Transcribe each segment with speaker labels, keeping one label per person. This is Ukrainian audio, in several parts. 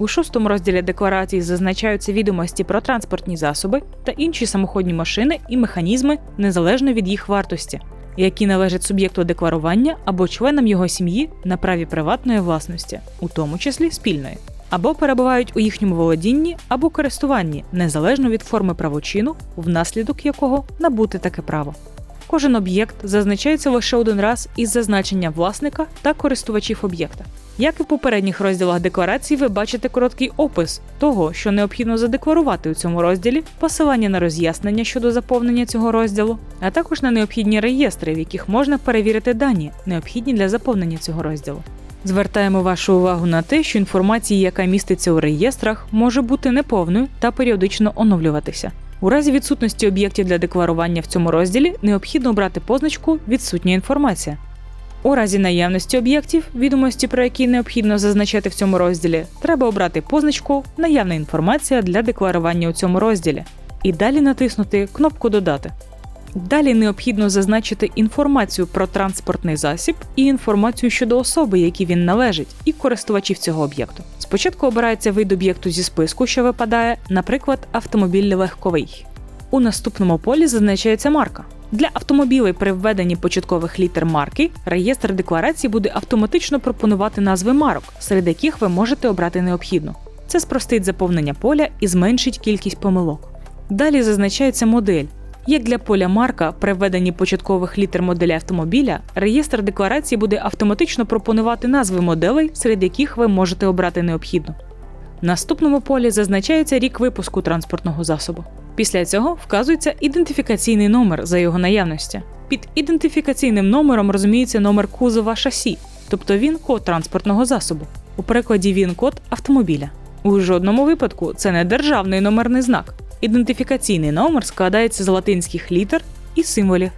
Speaker 1: У шостому розділі декларації зазначаються відомості про транспортні засоби та інші самоходні машини і механізми незалежно від їх вартості, які належать суб'єкту декларування або членам його сім'ї на праві приватної власності, у тому числі спільної, або перебувають у їхньому володінні або користуванні незалежно від форми правочину, внаслідок якого набути таке право. Кожен об'єкт зазначається лише один раз із зазначенням власника та користувачів об'єкта. Як і в попередніх розділах декларації, ви бачите короткий опис того, що необхідно задекларувати у цьому розділі, посилання на роз'яснення щодо заповнення цього розділу, а також на необхідні реєстри, в яких можна перевірити дані, необхідні для заповнення цього розділу. Звертаємо вашу увагу на те, що інформація, яка міститься у реєстрах, може бути неповною та періодично оновлюватися. У разі відсутності об'єктів для декларування в цьому розділі необхідно обрати позначку Відсутня інформація. У разі наявності об'єктів, відомості про які необхідно зазначати в цьому розділі, треба обрати позначку Наявна інформація для декларування у цьому розділі і далі натиснути кнопку Додати. Далі необхідно зазначити інформацію про транспортний засіб і інформацію щодо особи, якій він належить, і користувачів цього об'єкту. Спочатку обирається вид об'єкту зі списку, що випадає, наприклад, автомобіль легковий. У наступному полі зазначається марка. Для автомобілей при введенні початкових літер марки реєстр декларації буде автоматично пропонувати назви марок, серед яких ви можете обрати необхідну. Це спростить заповнення поля і зменшить кількість помилок. Далі зазначається модель. Як для поля марка при введенні початкових літер моделі автомобіля, реєстр декларації буде автоматично пропонувати назви моделей, серед яких ви можете обрати необхідну. В наступному полі зазначається рік випуску транспортного засобу. Після цього вказується ідентифікаційний номер за його наявності. Під ідентифікаційним номером розуміється номер кузова шасі, тобто він код транспортного засобу. У прикладі він код автомобіля. У жодному випадку це не державний номерний знак. Ідентифікаційний номер складається з латинських літер і символів.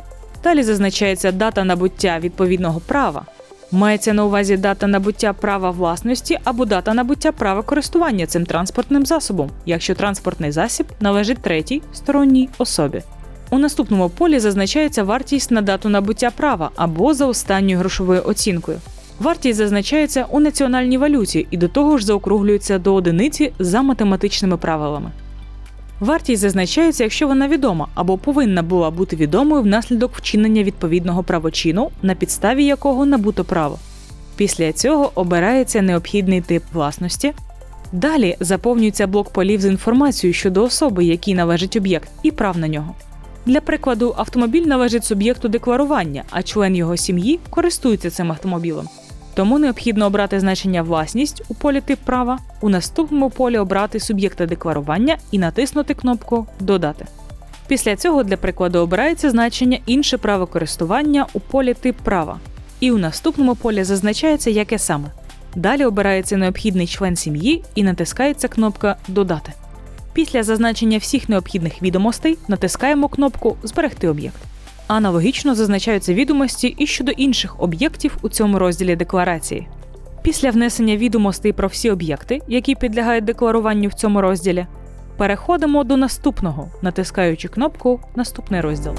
Speaker 1: Далі зазначається дата набуття відповідного права. Мається на увазі дата набуття права власності або дата набуття права користування цим транспортним засобом, якщо транспортний засіб належить третій сторонній особі. У наступному полі зазначається вартість на дату набуття права або за останньою грошовою оцінкою. Вартість зазначається у національній валюті і до того ж заокруглюється до одиниці за математичними правилами. Вартість зазначається, якщо вона відома або повинна була бути відомою внаслідок вчинення відповідного правочину, на підставі якого набуто право. Після цього обирається необхідний тип власності. Далі заповнюється блок полів з інформацією щодо особи, якій належить об'єкт, і прав на нього. Для прикладу, автомобіль належить суб'єкту декларування, а член його сім'ї користується цим автомобілем. Тому необхідно обрати значення власність у полі тип права, у наступному полі обрати суб'єкта декларування і натиснути кнопку Додати. Після цього для прикладу обирається значення інше право користування у полі тип права, і у наступному полі зазначається яке саме. Далі обирається необхідний член сім'ї і натискається кнопка Додати. Після зазначення всіх необхідних відомостей натискаємо кнопку Зберегти об'єкт. Аналогічно зазначаються відомості і щодо інших об'єктів у цьому розділі декларації. Після внесення відомостей про всі об'єкти, які підлягають декларуванню в цьому розділі, переходимо до наступного, натискаючи кнопку Наступний розділ.